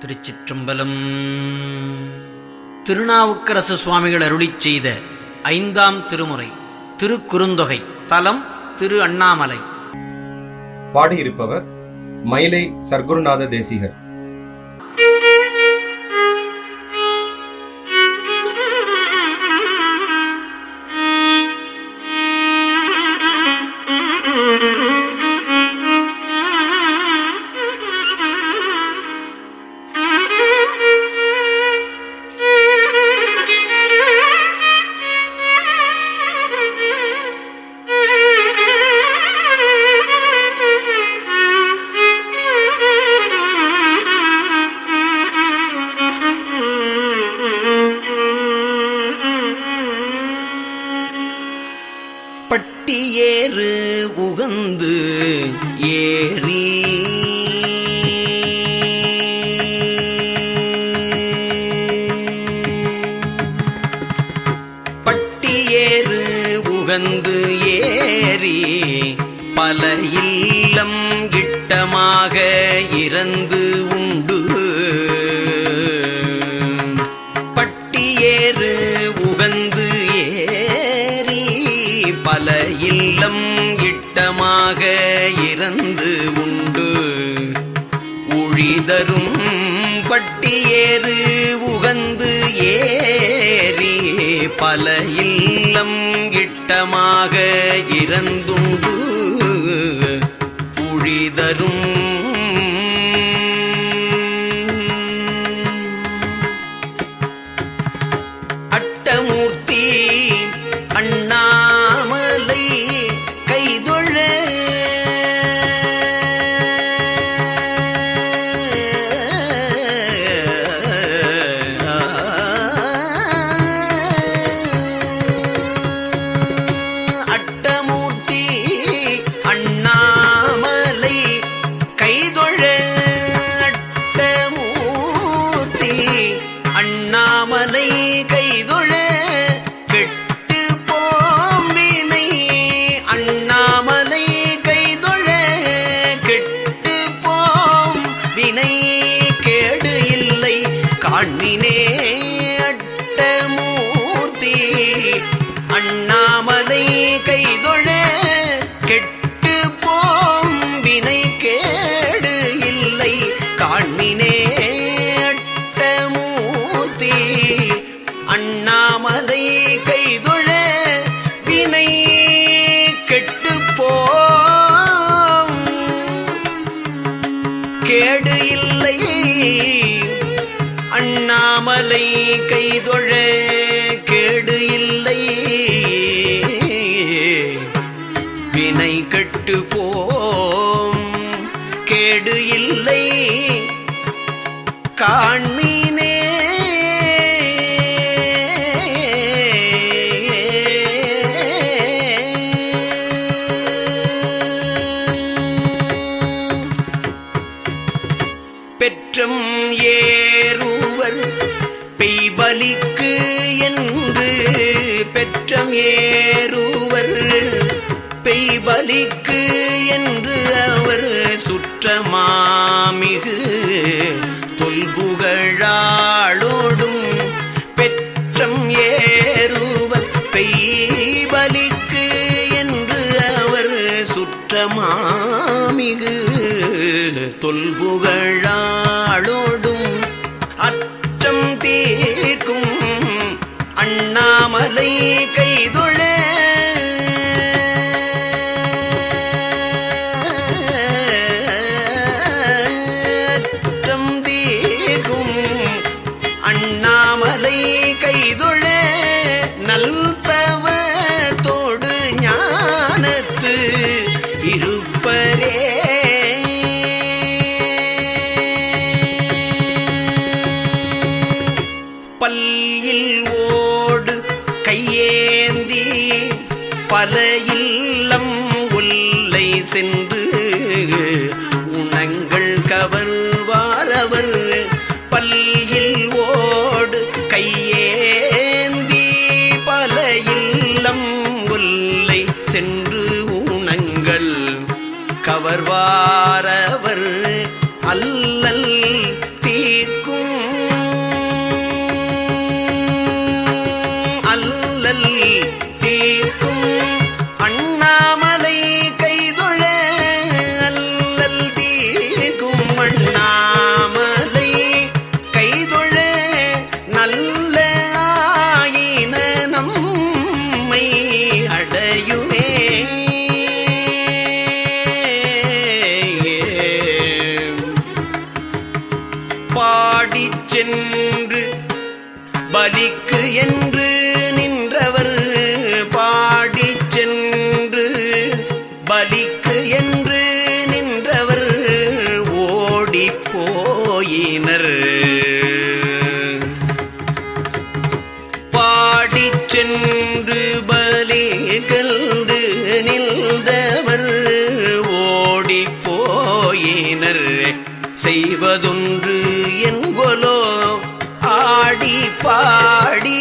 திருச்சிற்றம்பலம். திருநாவுக்கரசு சுவாமிகள் அருளி செய்த ஐந்தாம் திருமுறை திருக்குறுந்தொகை தலம் திரு அண்ணாமலை பாடியிருப்பவர் மயிலை சர்க்குருநாத தேசிகர். வந்து ஏறி பல இல்லம் கிட்டமாக இறந்து பல இல்லம் இட்டமாக இறந்துண்டு. புழிதரும் காண தொல்புகழாளோடும் அச்சம் தீர்க்கும் அண்ணாமலை கைதோ சென்று பலிக்கு என்று நின்றவர் பாடி சென்று பலிக்கு என்று நின்றவர் ஓடி போயினர். பாடி சென்று பலி கல்று நின்றவர் ஓடி போயினர். செய்வதொன்று என் ஆடி பாடி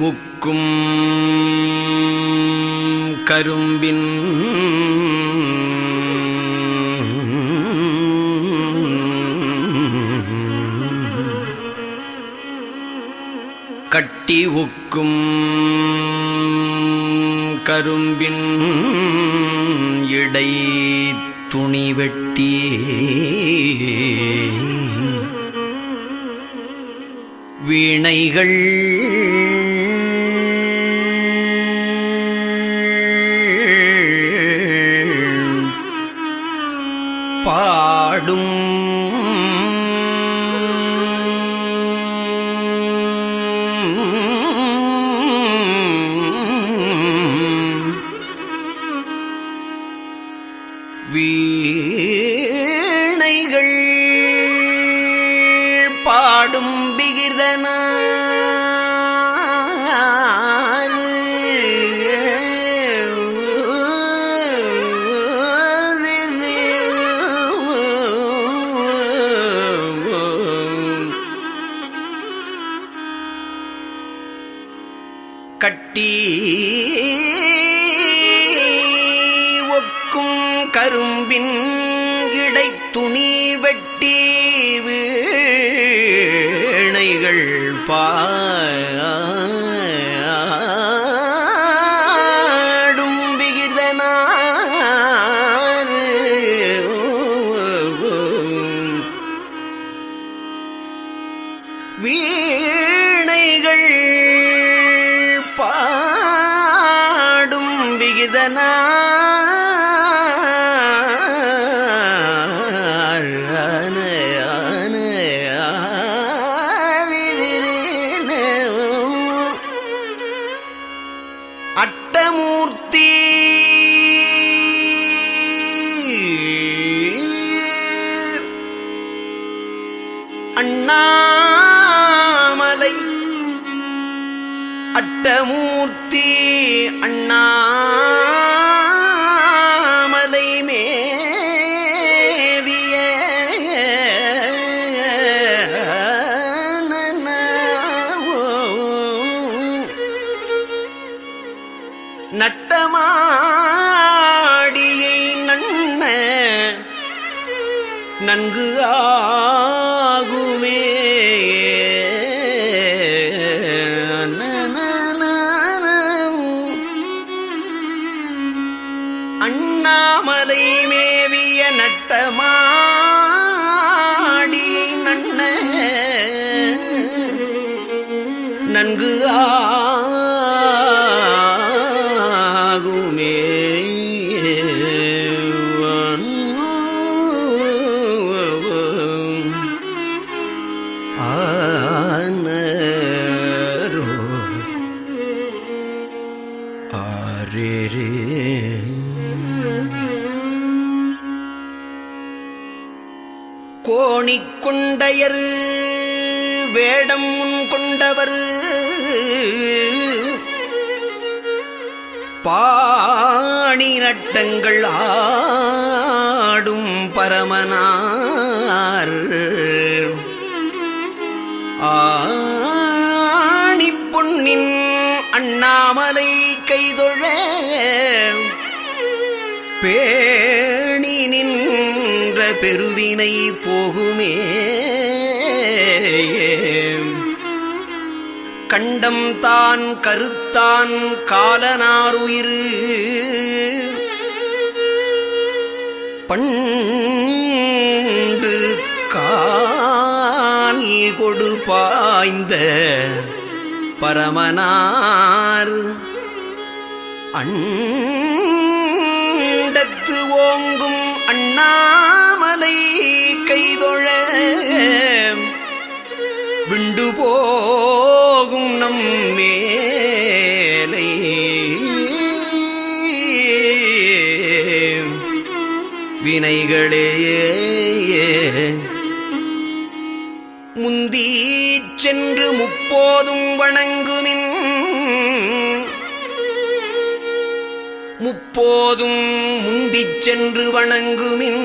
உக்கும் கரும்பின் கட்டி உக்கும் கரும்பின் இடை துணி வெட்டி வீணைகள் வீணைகள் பாடும் பிகிர்தனா இடை துணி வெட்டி வீணைகள் பாடும் நட்டமாடியை நன்ன நன்கு ஆ பாணி நட்டங்கள் ஆடும் பரமனார். ஆணி பொன்னின் அண்ணாமலை கைதொழ பேணி நின்ற பெருவினை போகுமே. கண்டம் தான் கருத்தான் காலனாருயிரு. பண்டு கால் கொடு பாய்ந்த பரமனார். அண்டத்து ஓங்கும் அண்ணாமலை கைதொழ விண்டு போ வினைகளே முந்தி சென்று முப்போதும் வணங்குமின். முப்போதும் முந்தி சென்று வணங்குமின்.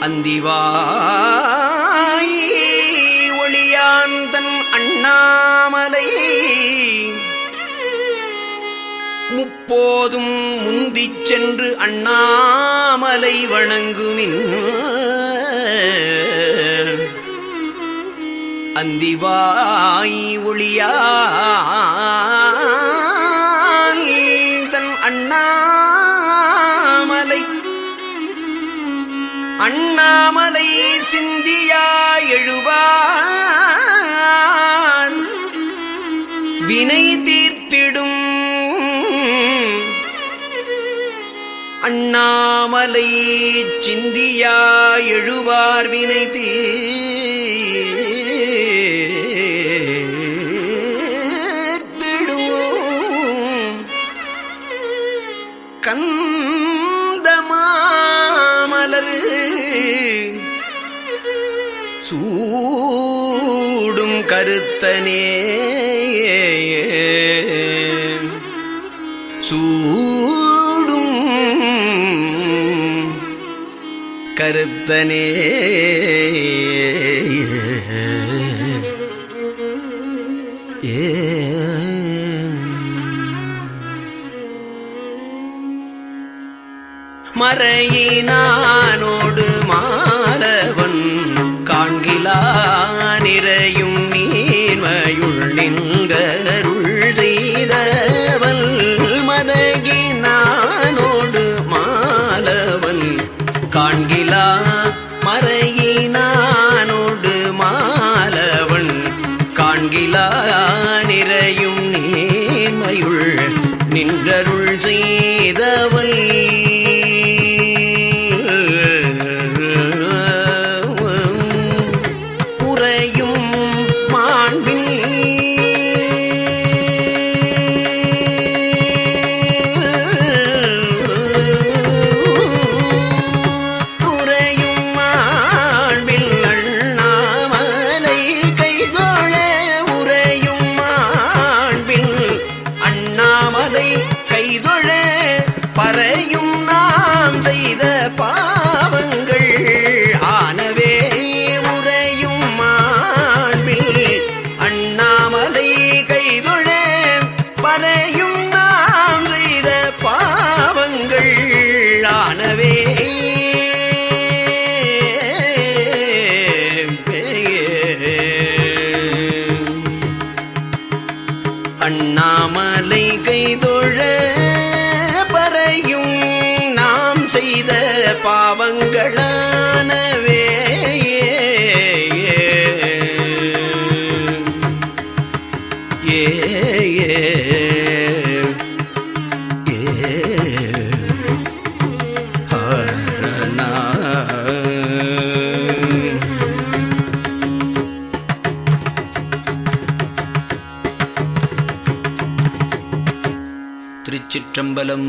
அந்திவாய் ஒளியான் தன் அண்ணாமலை. முப்போதும் முந்திச் சென்று அண்ணாமலை வணங்குமின். அந்திவாய் ஒளியான் தன் அண்ணாமலை. அண்ணாமலை சிந்தியா எழுவான். வினை தீர்த்திடும் அண்ணாமலை சிந்தியா எழுவார் வினை தீர்த்திடும் கந்தமாமலரு சூடும் கருத்தனே கருத்தனே. ஏ. மறையினானோடு மா நின்றருள் செய்தவன். பறையும் பாவங்களானவே ஏ திருச்சிற்றம்பலம்